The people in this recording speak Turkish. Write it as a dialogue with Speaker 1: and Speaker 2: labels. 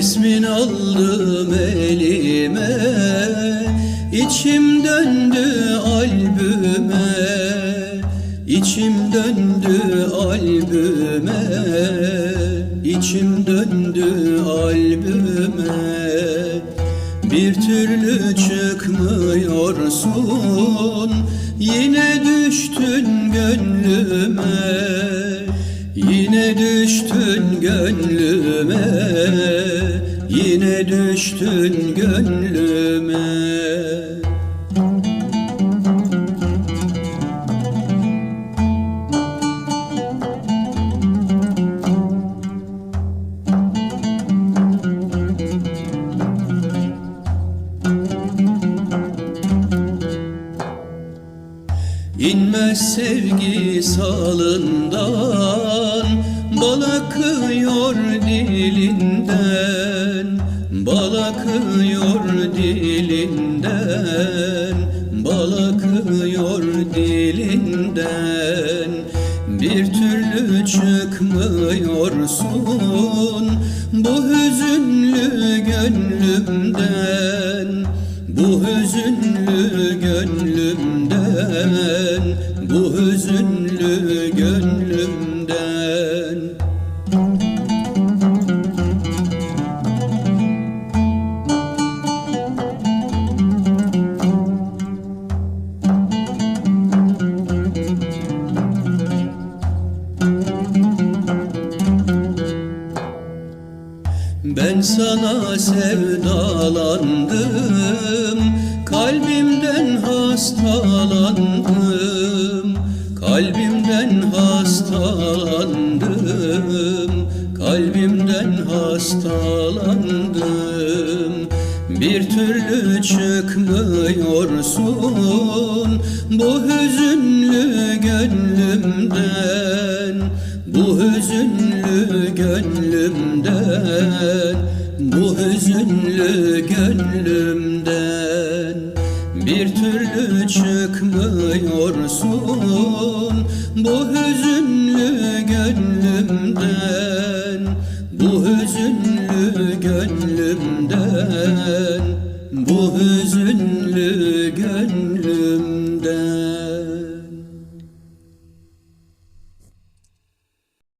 Speaker 1: Resmin aldım elime. İçim döndü albüme. İçim döndü albüme. İçim döndü albüme. Bir türlü çıkmıyorsun. Yine düştün gönlüme. Yine düştün gönlüme Yine düştün gönlüme. İnmez sevgi salından Bal akıyor dilinden Bal akıyor dilinden Bal akıyor dilinden. Bir türlü çıkmıyorsun Bu hüzünlü gönlümden Bu hüzünlü gönlümden Bu hüzünlü gönlümden Ben sana sevdalandım Kalbimden hastalandım Kalbimden hastalandım Kalbimden hastalandım. Bir türlü çıkmıyorsun Bu hüzünlü gönlümden bu hüzünlü gönlümden Bu hüzünlü gönlümden Bir türlü çıkmıyorsun. Bu hüzünlü